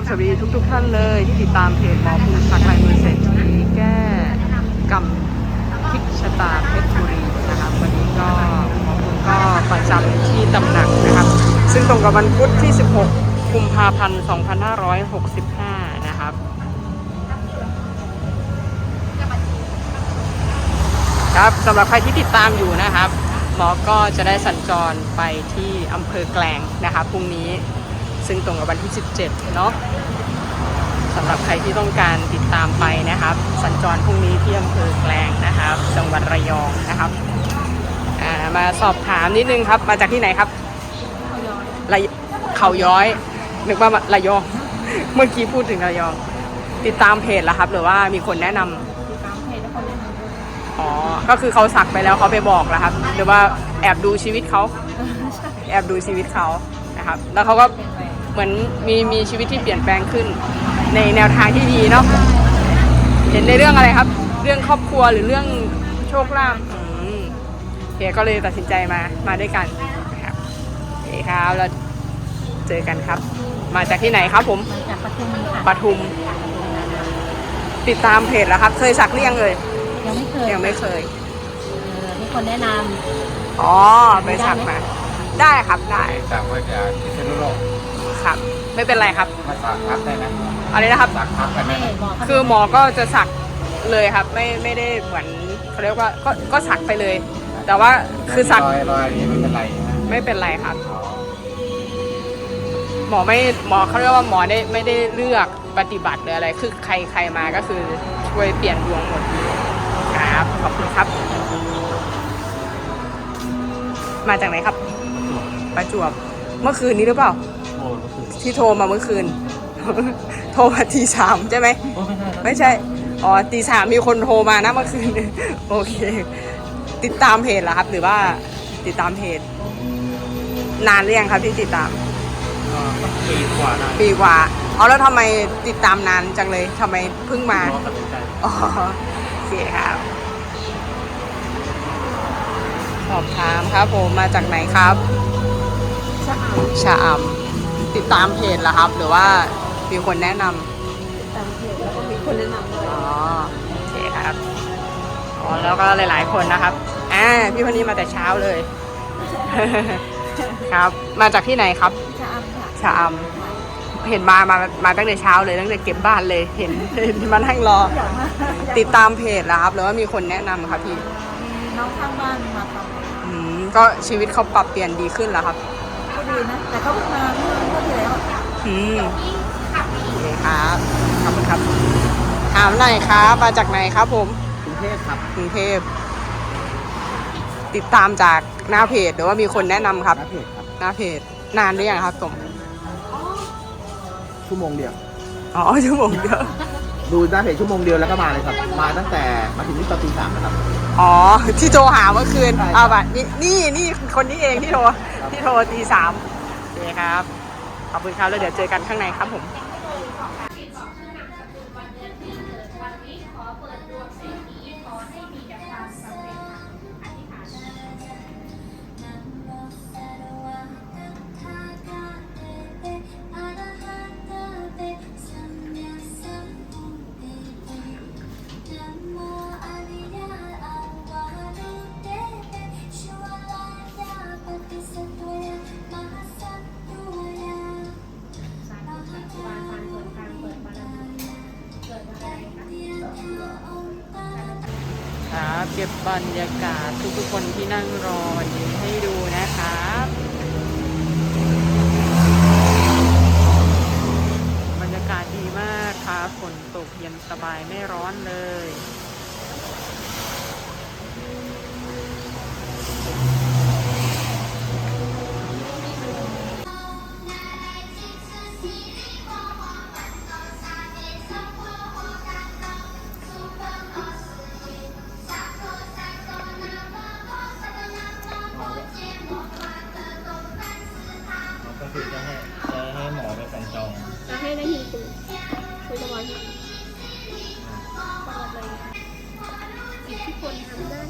วัสดีครับสวัสดีทุก ๆ ท่านเลยที่ติดตามเพจหมอภูมิสักลายมือเศรษฐีแก้กรรมพิกชะตาเพชรบุรีนะครับ วันนี้ก็หมอภูมิก็ประจำที่ตำหนักนะครับ ซึ่งตรงกับวันพุธที่ 16 กุมภาพันธ์ 2565 นะครับครับสำหรับใครที่ติดตามอยู่นะครับ หมอก็จะได้สัญจรไปที่อำเภอแกลงนะครับพรุ่งนี้ ซึ่งตรงกับวันที่ 17 เนาะสำหรับใครที่ต้องการติดตามไปนะครับ สัญจรพรุ่งนี้ที่อำเภอแกลงนะครับ จังหวัดระยองนะครับอ่ามาสอบถามนิดนึงครับ มาจากที่ไหนครับระยเขาย้อยนึกว่าระยอง เมื่อกี้พูดถึงระยอง ติดตามเพจแล้วครับ หรือว่ามีคนแนะนำติดตามเพจแล้วเขาเล่นมาด้วยอ๋อก็คือเขาสักไปแล้วเขาไปบอกแล้วครับ หรือว่าแอบดูชีวิตเขาแอบดูชีวิตเขานะครับ แล้วเขาก็เห มือนมีมีชีวิตที่เปลี่ยนแปลงขึ้น ในแนวทางที่ดีเนาะเห็นในเรื่องอะไรครับ เรื่องครอบครัวหรือเรื่องโชคลาภอืมโอเคก็เลยตัดสินใจมามาด้วยกันนะครับโอเคครับแล้วเจอกันครับ มาจากที่ไหนครับผมมาจากปทุมค่ะปทุม ติดตามเพจแล้วครับ เคยสักหรือยังเลยยังไม่เคยยังไม่เคยเออมีคนแนะนอ๋อไปสักมาได้ครับได้จากว่าจะพิษณุโลก ครับไม่เป็นไรครับมาสักพักได้ไหมอะไรนะครับ สักพักได้ำไหมเอ๊ะบอกเขาคือหมอก็จะสักเลยครับ ไม่ไม่ได้เหมือนเขาเรียกว่าก็ก็สักไปเลย แต่ว่าคือสักรอยรอยนี้ไม่เป็นไรนะไม่เป็นไรครับ หมอไม่หมอเขาเรียกว่าหมอได้ไม่ได้เลือกปฏิบัติหรืออะไร คือใครใครมาก็คือช่วยเปลี่ยนดวงหมดครับขอบคุณครับ มาจากไหนครับ ประจวบเมื่อคืนนี้หรือเปล่าโอ้ก็คือ ที่โทรมาเมื่อคืน โทรมาทีสามใช่ไหมโอ้ไม่ใช่ไม่ใช่ อ๋อตีสามมีคนโทรมานะเมื่อคืน โอเค ติดตามเพจเหรอครับ หรือว่าติดตามเพจ นานหรือยังครับที่ติดตาม ปีกว่าได้ปีกว่า เอาแล้วทำไมติดตามนานจังเลยทำไมเพิ่งมารอตัดสินใจอ๋อโอเคครับ สอบถามครับผมมาจากไหนครับ ชะอชะอำ ติดตามเพจเหรอครับ หรือว่ามีคนแนะนำำติดตามเพจแล้วก็มีคนแนะนำด้วยอ๋อโอเคครับอ๋อแล้วก็หลาย ๆ คนนะครับอ่าพี่คนนี้มาแต่เช้าเลย ครับ มาจากที่ไหนครับชะอำค่ะชะอำเห็นมามามาตั้งแต่เช้าเลยตั้งแต่เก็บบ้านเลยเห็นเห็นมานั่งรอ อยากมาติดตามเพจแล้วครับ หรือว่ามีคนแนะนำครับพี่ มีน้องข้างบ้านมาทำอืมก็ชีวิตเขาปรับเปลี่ยนดีขึ้นแล้วครับ ก็ดีนะ แต่เขาเพิ่งมาเมื่อเมื่อที่แล้วอืมโอเคครับ ขอบคุณครับ ถามหน่อยครับ มาจากไหนครับผม กรุงเทพครับกรุงเทพ ติดตามจากหน้าเพจ หรือว่ามีคนแนะนำครับ นักเพจครับ หน้าเพจ นานหรือยังครับสมชั่วโมงเดียว อ๋อ ชั่วโมงเดียว ดูหน้าเพจชั่วโมงเดียวแล้วก็มาเลยครับ มาตั้งแต่มาถึงนี่ตอนตีสามนะครับ อ๋อ ที่โทรหาเมื่อคืนใช่ครับ เอาบัตนี่นี่นี่คนนี้เองที่โทรที่โทรตีสามโอเคครับ ขอบคุณครับแล้วเดี๋ยวเจอกันข้างในครับผม เก็บบรรยากาศทุกๆคนที่นั่งรอวันนี้ คือจะให้จะให้หมอไปสั่งจองจะให้ได้ยินตูคุยสมาธิตลอดเลยสิ่งที่คนทำได้มาทำในเพจ